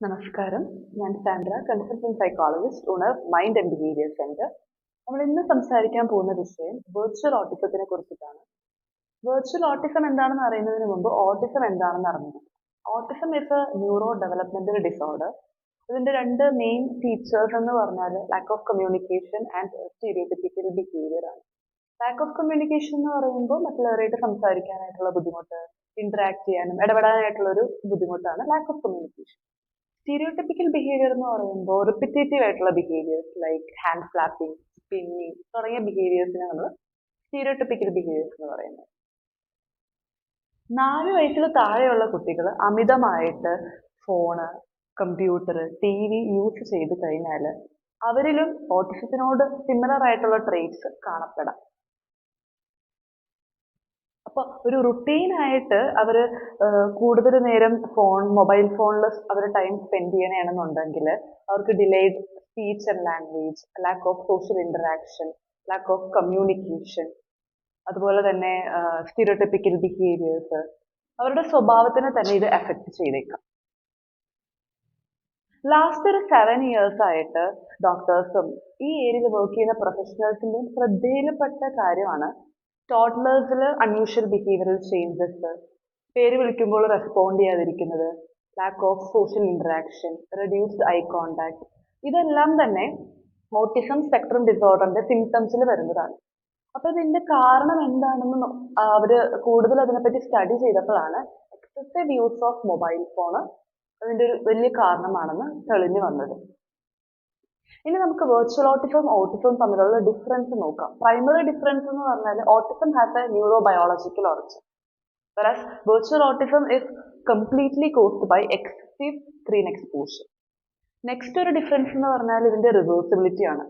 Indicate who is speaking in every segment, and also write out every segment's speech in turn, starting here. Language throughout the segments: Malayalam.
Speaker 1: നമസ്കാരം. ഞാൻ Sandra consultant psychologist owner mind and behaviour centre നമ്മൾ ഇന്ന് സംസാരിക്കാൻ പോകുന്ന വിഷയം വെർച്വൽ ഓട്ടിസത്തിനെ കുറിച്ചിട്ടാണ്. വെർച്വൽ ഓട്ടിസം എന്താണെന്ന് അറിയുന്നതിന് മുമ്പ് ഓട്ടിസം എന്താണെന്ന് അറിഞ്ഞു autism is a neuro developmental disorder ഇതിന്റെ രണ്ട് മെയിൻ ഫീച്ചേഴ്സ് എന്ന് പറഞ്ഞാൽ lack of communication and stereotypical behaviour ആണ്. ലാക്ക് ഓഫ് കമ്മ്യൂണിക്കേഷൻ എന്ന് പറയുമ്പോൾ മറ്റുള്ളവരായിട്ട് സംസാരിക്കാനായിട്ടുള്ള ബുദ്ധിമുട്ട് ഇന്ററാക്ട് ചെയ്യാനും ഇടപെടാനായിട്ടുള്ള ഒരു ബുദ്ധിമുട്ടാണ് lack of communication stereotypical behaviour എന്ന് പറയുമ്പോൾ റിപ്പിറ്റേറ്റീവ് ആയിട്ടുള്ള behaviours like hand flapping spinning തുടങ്ങിയ ബിഹേവിയേഴ്സിനെ നമ്മൾ സ്റ്റീരിയോട്ടിപ്പിക്കൽ ബിഹേവിയേഴ്സ് എന്ന് പറയുന്നത്. നാല് വയസ്സിൽ താഴെയുള്ള കുട്ടികൾ അമിതമായിട്ട് phone computer T V use ചെയ്ത് കഴിഞ്ഞാൽ അവരിലും ഓട്ടിസത്തിനോട് സിമിലർ ആയിട്ടുള്ള ട്രേറ്റ്സ് കാണപ്പെടാം. അപ്പൊ ഒരു റുട്ടീനായിട്ട് അവർ കൂടുതൽ നേരം ഫോൺ മൊബൈൽ ഫോണിൽ അവർ ടൈം സ്പെൻഡ് ചെയ്യണമെന്നുണ്ടെങ്കിൽ അവർക്ക് delayed speech and language lack of social interaction lack of communication അതുപോലെ തന്നെ സ്റ്റീരിയോട്ടിപ്പിക്കൽ ബിഹേവിയേഴ്സ് അവരുടെ സ്വഭാവത്തിനെ തന്നെ ഇത് എഫക്ട് ചെയ്തേക്കാം. ലാസ്റ്റ് ഒരു സെവൻ ഇയേഴ്സ് ആയിട്ട് ഡോക്ടേഴ്സും ഈ ഏരിയയിൽ വർക്ക് ചെയ്യുന്ന പ്രൊഫഷണൽസിന്റെയും ശ്രദ്ധയിൽപ്പെട്ട കാര്യമാണ് ടോഡ്ലേഴ്സിൽ അൺയൂഷ്വൽ ബിഹേവിയറൽ ചേഞ്ചസ് പേര് വിളിക്കുമ്പോൾ respond ചെയ്യാതിരിക്കുന്നത്. Lack of social interaction reduced eye contact ഇതെല്ലാം തന്നെ ഓട്ടിസം സ്പെക്ട്രം ഡിസോർഡറിന്റെ സിംറ്റംസിൽ വരുന്നതാണ്. അപ്പൊ ഇതിന്റെ കാരണം എന്താണെന്ന് അവർ കൂടുതൽ അതിനെപ്പറ്റി സ്റ്റഡി ചെയ്തപ്പോഴാണ് excessive use of mobile phone അതിന്റെ ഒരു വലിയ കാരണമാണെന്ന് തെളിഞ്ഞു വന്നത്. ഇനി നമുക്ക് വെർച്വൽ ഓട്ടിസം ഓട്ടിസം തമ്മിലുള്ള ഡിഫറൻസ് നോക്കാം. പ്രൈമറി ഡിഫറൻസ് എന്ന് പറഞ്ഞാൽ autism has a neuro biological origin whereas virtual autism is completely caused by excessive screen exposure. Next ഒരു ഡിഫറൻസ് എന്ന് പറഞ്ഞാൽ ഇതിന്റെ റിവേഴ്സിബിലിറ്റി ആണ്.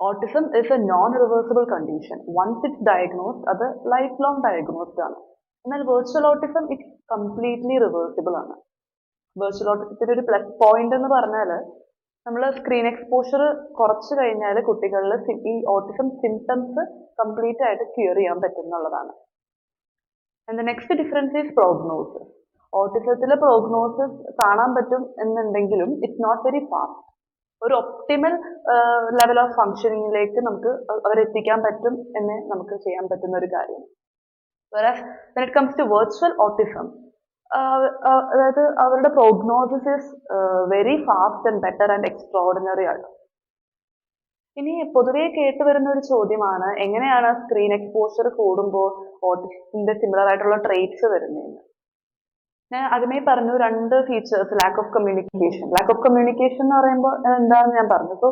Speaker 1: Autism is a non reversible condition once it's diagnosed അത് ലൈഫ് ലോങ് ഡയഗ്നോസ്ഡ് ആണ്. എന്നാൽ virtual autism it's completely reversible ആണ്. വെർച്വൽ ഓട്ടിസത്തിന്റെ ഒരു പ്ലസ് പോയിന്റ് എന്ന് പറഞ്ഞാൽ നമ്മൾ സ്ക്രീൻ എക്സ്പോഷർ കുറച്ച് കഴിഞ്ഞാൽ കുട്ടികളിൽ ഈ ഓട്ടിസം സിംറ്റംസ് കംപ്ലീറ്റ് ആയിട്ട് ക്യൂർ ചെയ്യാൻ പറ്റും എന്നുള്ളതാണ് and next difference is prognosis ഓട്ടിസത്തിലെ prognosis കാണാൻ പറ്റും എന്നുണ്ടെങ്കിലും ഇറ്റ്സ് നോട്ട് വെരി ഫാസ്റ്റ് ഒരു ഒപ്റ്റിമൽ ലെവൽ ഓഫ് ഫങ്ഷനിങ്ങിലേക്ക് നമുക്ക് അവരെത്തിക്കാൻ പറ്റും എന്ന് നമുക്ക് ചെയ്യാൻ പറ്റുന്ന ഒരു കാര്യം. When it comes to virtual autism അതായത് അവരുടെ prognosis is very fast and better and extraordinary ആണ്. ഇനി പൊതുവെ കേട്ടുവരുന്ന ഒരു ചോദ്യമാണ് എങ്ങനെയാണ് സ്ക്രീൻ എക്സ്പോഷർ കൂടുമ്പോൾ ഓട്ടിസത്തിന്റെ സിമിലർ ആയിട്ടുള്ള ട്രേറ്റ്സ് വരുന്നതെന്ന്? ഞാൻ ആദ്യമേ പറഞ്ഞു രണ്ട് features lack of communication lack of communication എന്ന് പറയുമ്പോൾ എന്താണെന്ന് ഞാൻ പറഞ്ഞു സോ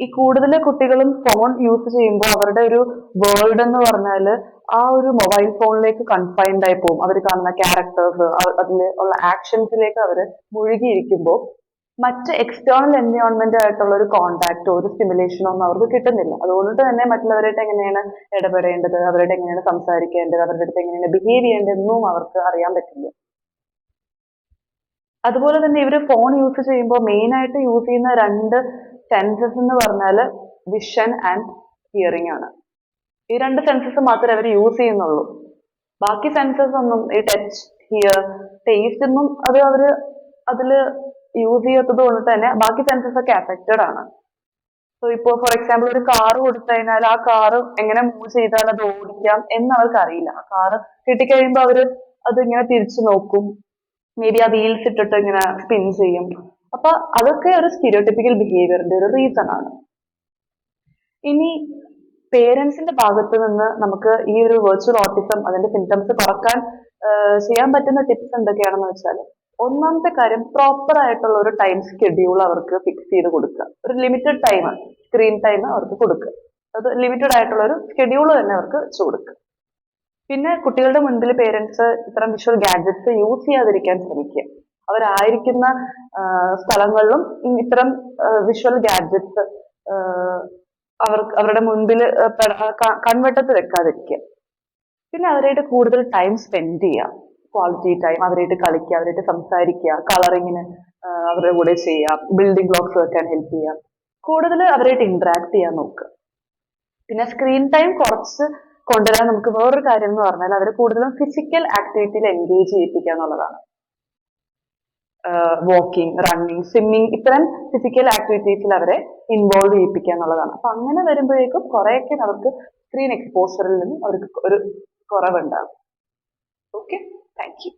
Speaker 1: ഈ കൂടുതൽ കുട്ടികളും ഫോൺ യൂസ് ചെയ്യുമ്പോൾ അവരുടെ ഒരു വേൾഡ് എന്ന് പറഞ്ഞാൽ ആ ഒരു മൊബൈൽ ഫോണിലേക്ക് കൺഫൈൻഡ് ആയി പോകും. അവർ കാണുന്ന ക്യാരക്ടേഴ്സ് അതിൽ ഉള്ള ആക്ഷൻസിലേക്ക് അവർ മുഴുകിയിരിക്കുമ്പോൾ മറ്റ് എക്സ്റ്റേണൽ എൻവയോൺമെന്റ് ആയിട്ടുള്ള ഒരു കോണ്ടാക്റ്റോ ഒരു സ്റ്റിമുലേഷനോ ഒന്നും അവർക്ക് കിട്ടുന്നില്ല. അതുകൊണ്ട് തന്നെ മറ്റുള്ളവരായിട്ട് എങ്ങനെയാണ് ഇടപെടേണ്ടത്? അവരുടെ എങ്ങനെയാണ് സംസാരിക്കേണ്ടത്? അവരുടെ അടുത്ത് എങ്ങനെയാണ് ബിഹേവ് ചെയ്യേണ്ടതെന്നും അവർക്ക് അറിയാൻ പറ്റില്ല. അതുപോലെ തന്നെ ഇവർ ഫോൺ യൂസ് ചെയ്യുമ്പോൾ മെയിൻ ആയിട്ട് യൂസ് ചെയ്യുന്ന രണ്ട് സെൻസസ് എന്ന് പറഞ്ഞാൽ വിഷൻ ആൻഡ് ഹിയറിംഗ് ആണ്. ഈ രണ്ട് സെൻസസ് മാത്രമേ അവർ യൂസ് ചെയ്യുന്നുള്ളൂ. ബാക്കി സെൻസസ് ഒന്നും ഈ ടച്ച് ഹിയർ ടേസ്റ്റ് ഒന്നും അത് അവർ അതിൽ യൂസ് ചെയ്യാത്തത് കൊണ്ട് തന്നെ ബാക്കി സെൻസസ് ഒക്കെ അഫക്റ്റഡ് ആണ്. സോ ഇപ്പോൾ ഫോർ എക്സാമ്പിൾ ഒരു കാർ കൊടുത്തു കഴിഞ്ഞാൽ ആ കാർ എങ്ങനെ മൂവ് ചെയ്താൽ അത് ഓടിക്കാം എന്ന് അവർക്ക് അറിയില്ല. ആ കാർ കിട്ടിക്കഴിയുമ്പോൾ അവർ അത് ഇങ്ങനെ തിരിച്ചു നോക്കും. മേ ബി ആ വീൽസ് ഇട്ടിട്ട് ഇങ്ങനെ സ്പിൻ ചെയ്യും. അപ്പൊ അതൊക്കെ ഒരു സ്റ്റീരിയോടിപ്പിക്കൽ ബിഹേവിയറിന്റെ ഒരു റീസൺ ആണ്. ഇനി പേരൻസിന്റെ ഭാഗത്ത് നിന്ന് നമുക്ക് ഈ ഒരു വെർച്വൽ ഓട്ടിസം അതിന്റെ സിംറ്റംസ് കുറയ്ക്കാൻ ചെയ്യാൻ പറ്റുന്ന ടിപ്സ് എന്തൊക്കെയാണെന്ന് വെച്ചാൽ ഒന്നാമത്തെ കാര്യം പ്രോപ്പർ ആയിട്ടുള്ള ഒരു ടൈം സ്കെഡ്യൂൾ അവർക്ക് ഫിക്സ് ചെയ്ത് കൊടുക്കുക. ഒരു ലിമിറ്റഡ് ടൈം സ്ക്രീൻ ടൈം അവർക്ക് കൊടുക്കുക. അത് ലിമിറ്റഡ് ആയിട്ടുള്ള ഒരു സ്കെഡ്യൂൾ തന്നെ അവർക്ക് വെച്ച് കൊടുക്കുക. പിന്നെ കുട്ടികളുടെ മുൻപിൽ പേരൻസ് ഇത്തരം വിഷ്വൽ ഗാഡ്ജറ്റ്സ് യൂസ് ചെയ്യാതിരിക്കാൻ ശ്രമിക്കുക. അവരായിരിക്കുന്ന സ്ഥലങ്ങളിലും ഇത്തരം വിഷ്വൽ ഗാഡ്ജറ്റ്സ് അവർ അവരുടെ മുൻപിൽ കൺവെട്ടത്ത് വെക്കാതിരിക്കുക. പിന്നെ അവരായിട്ട് കൂടുതൽ ടൈം സ്പെൻഡ് ചെയ്യുക. ക്വാളിറ്റി ടൈം അവരായിട്ട് കളിക്കുക അവരായിട്ട് സംസാരിക്കുക കളറിങ്ങിന് അവരുടെ കൂടെ ചെയ്യുക ബിൽഡിംഗ് ബ്ലോക്സ് വെക്കാൻ ഹെൽപ്പ് ചെയ്യുക. കൂടുതൽ അവരായിട്ട് ഇന്ററാക്ട് ചെയ്യാൻ നോക്കുക. പിന്നെ സ്ക്രീൻ ടൈം കുറച്ച് കൊണ്ടുവരാൻ നമുക്ക് വേറൊരു കാര്യം എന്ന് പറഞ്ഞാൽ അവരെ കൂടുതലും ഫിസിക്കൽ ആക്ടിവിറ്റിയിൽ എൻഗേജ് ചെയ്യിപ്പിക്കുക എന്നുള്ളതാണ്. വാക്കിംഗ് റണ്ണിങ് സ്വിമ്മിങ് ഇത്തരം ഫിസിക്കൽ ആക്ടിവിറ്റീസിൽ അവരെ ഇൻവോൾവ് ചെയ്യിപ്പിക്കുക എന്നുള്ളതാണ്. അപ്പൊ അങ്ങനെ വരുമ്പോഴേക്കും കുറെയൊക്കെ അവർക്ക് സ്ക്രീൻ എക്സ്പോഷറിൽ നിന്നും അവർക്ക് ഒരു കുറവുണ്ടാകും. Okay thank you